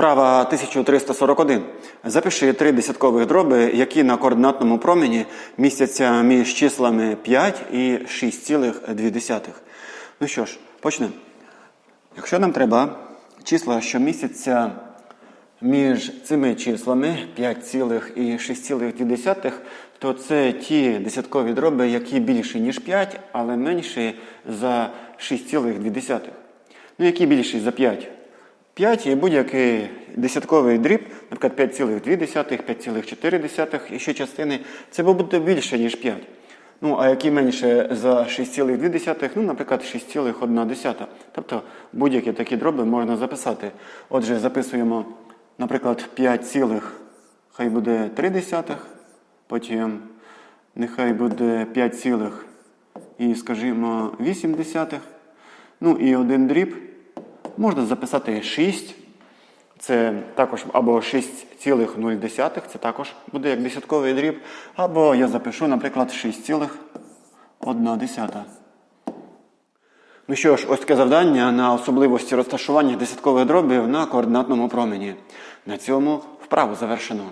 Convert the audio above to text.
Вправа 1341. Запиши три десяткових дроби, які на координатному промені містяться між числами 5 і 6,2. Ну що ж, почнемо. Якщо нам треба числа, що містяться між цими числами 5, і 6,2, то це ті десяткові дроби, які більші, ніж 5, але менші за 6,2. Ну, які більші за 5? 5 і будь-який десятковий дріб, наприклад, 5,2, 5,4 і ще частини, це буде більше, ніж 5. Ну, а які менше за 6,2, ну, наприклад, 6,1. Тобто будь-які такі дроби можна записати. Отже, записуємо, наприклад, 5, хай буде 3 потім нехай буде 5, і, скажімо, 8. Ну і один дріб. Можна записати 6. Це також або 6,0, це також буде як десятковий дріб. Або я запишу, наприклад, 6,1. Ну що ж, ось таке завдання на особливості розташування десяткових дробів на координатному промені. На цьому вправу завершено.